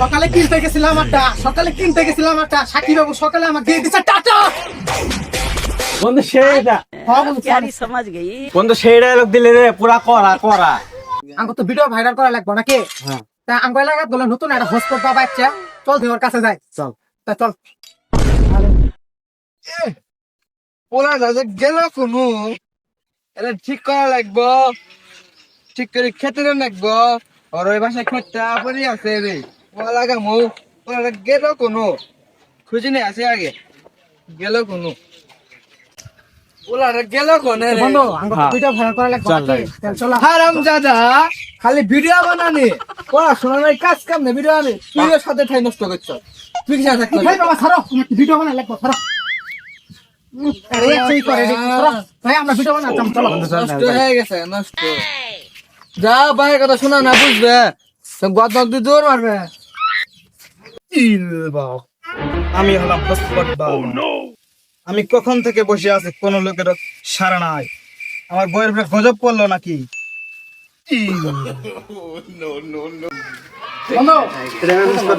সকালে কিনতে গেছিলাম একটা সকালে কিনতে গেছিলাম একটা সাকিব বাবু সকালে আমার দিয়ে দিছে টাটা। বন্ধু সেইটা হ্যাঁ, বন্ধু সেইটা লোক দিলে রে পুরা করা করা। আমাকে তো ভিডিও ভাইরাল করা লাগবে নাকি? হ্যাঁ। তা আমাকে লাগা বলে নতুন একটা হোস্টেল বাবা আছে চল তুই ওর কাছে যাই। চল। তা চল। পোলা দাদা গেল কোনো? এটা ঠিক করা লাগবো? ঠিক করে খেতে লাগবো? আর ওই বাসায় খেতে আপনি আছে রে। মৌ গেল কোনো? খুঁজি আগে। গেল কোনো? খালি ভিডিও বানানি। পড়াশোনা নাই কাজ কাম নেই ভিডিও আনি। তুই সাথে ঠাই নষ্ট করছ। তুই কি সাথে ভাই বাবা ছাড়ো ভিডিও বানা লাগবে? ছাড়ো উম, আরে সেই করে রে, ছাড়ো। ভাই আমরা ভিডিও বানাতাম হয়ে গেছে যা ভাই কথা শোনা না বুঝবে? তো গদ দিয়ে দৌড় মারবে। আমি হলাম হসপট আমি কখন থেকে বসে আছি কোন লোকের সারা নাই। আমার বইয়ের উপরে গজব পড়ল নাকি?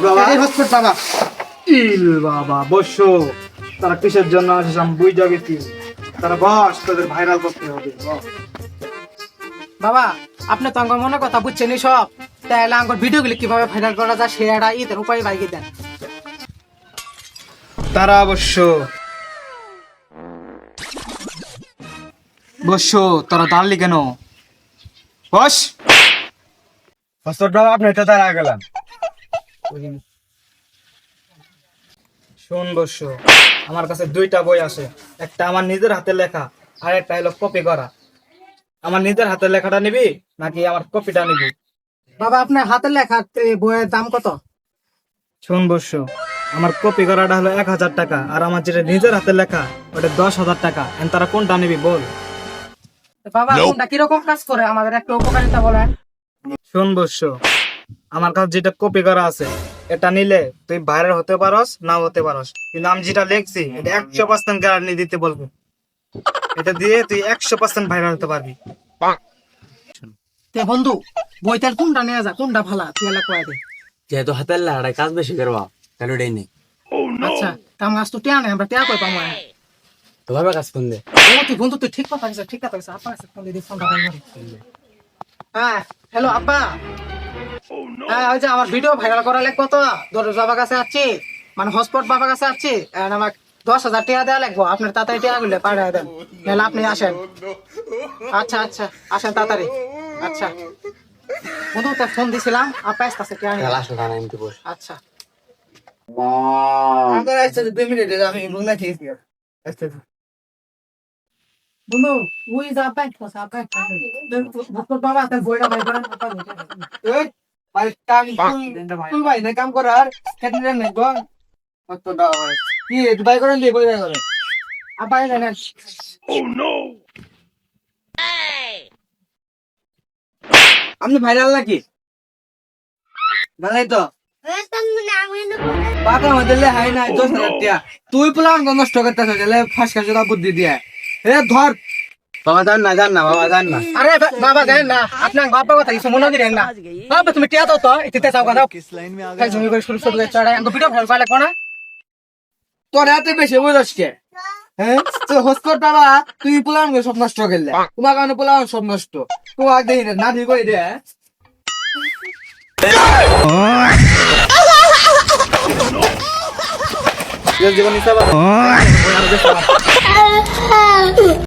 বাবা? এই হসপিটাল বাবা? ইল বাবা বসো। তারা কিসের জন্য আসিস আমি বুঝা গেছি তারা বস তোদের ভাইরাল করতে হবে। বাবা আপনি তো আমার মনে কথা বুঝছেন সব। তাহলে আমার ভিডিওগুলি কীভাবে ভাইরাল করা যায় সেটা ঈদের উপায় বাইকে দেন। তারা অবশ্য বস তোরা দাঁড়লি কেন? বস! হসপিটাল আপনি তো দাঁড়া গেলাম শোন বস, আমার কাছে দুইটা বই আছে। একটা আমার নিজের হাতে লেখা, আর একটা হলো কপি করা। আমার নিজের হাতে লেখাটা নিবি নাকি আমার কপিটা নিবি? বাবা আপনার হাতে লেখা বইয়ের দাম কত? শোন বস্য আমার কপি করাটা হলো এক হাজার টাকা আর আমার যেটা নিজের হাতে লেখা ওটা দশ হাজার টাকা। তারা কোনটা নিবি বল। বাবা কোনটা? কীরকম কাজ করে? আমাদের একটা উপকারিতা বলেন। শোন বস্য আমার কাছে যেটা কপি করা আছে এটা নিলে তুই বাইরের হতে পারস নাও হতে পারস। কিন্তু আমি যেটা লিখছি এটা একশো পার্সেন্ট গ্যারান্টি দিতে বলব। এটা দিয়ে তুই একশো পার্সেন্ট ভাইরাল হতে পারবি। তে বন্ধু বইটার কোনটা নেওয়া যায় কোনটা ভালো তুই এলা কয়ে দে। যেহেতু হাতের লাড়াই কাজ বেশি করবা তাহলে ওটাই নেই আচ্ছা কাম গাছ তো টেয়া নেই আমরা টেয়া কই পাবো না তো কাজ কোন দে? ও তুই বন্ধু তুই ঠিক কথা কইছিস ঠিক কথা কইছিস আপা কাছে ফোন দিয়ে ফোনটা হ্যাঁ হ্যালো আব্বা হ্যাঁ ওই যে আমার ভিডিও ভাইরাল করা লাগবো তো দরজ বাবার কাছে আসছি মানে হসপট বাবার কাছে আসছি আর আমাকে দশ হাজার টাকা দেওয়া লাগবো আপনার তাড়াতাড়ি টাকা গুলো পাঠিয়ে দেন নাহলে আপনি আসেন। আচ্ছা আচ্ছা আসেন তাড়াতাড়ি। আচ্ছা। বন্ধু তো ফোন দিছিলাম। আপা আসতেছে টাকা নিয়ে। তাহলে আসলে টানা এমটি বস। আচ্ছা। আমার আসছে দুই মিনিটে আমি রুমে ঠিক আছে বন্ধু ওই যা ব্যাংক আছে ব্যাংক হসপট বাবা তার বইটা ভাই আপা এই ভাই কাম তুই ভাই না কাম করার কত দাও কি ভাই করে দিয়ে বই করে আপা জানেন আপনি ভাইরাল নাকি? ভালাই তো। পাকা মধ্যে হাই নাই দশ হাজার টাকা তুই প্লান নষ্ট করতে গেলে ফাঁস কাছে বুদ্ধি দিয়ে। এ ধর। বাবা জান না জান না বাবা জান না। আরে বাবা জানেন না আপনার বাবা কথা কিছু মনে না। বাবা তুমি টিয়া দাও তো এতে চাও কথা। খাই জমি করে শুরু শুরু করে চড়াই আমি ভিডিও ভালো লাগবো না। তোর হাতে বেশি বুঝস কে? হ্যাঁ? তো হসকর বাবা, তুই প্লান সব নষ্ট করলে। তোমার কারণে প্লান সব নষ্ট। তোমার দেখি না ঠিক দে জীবন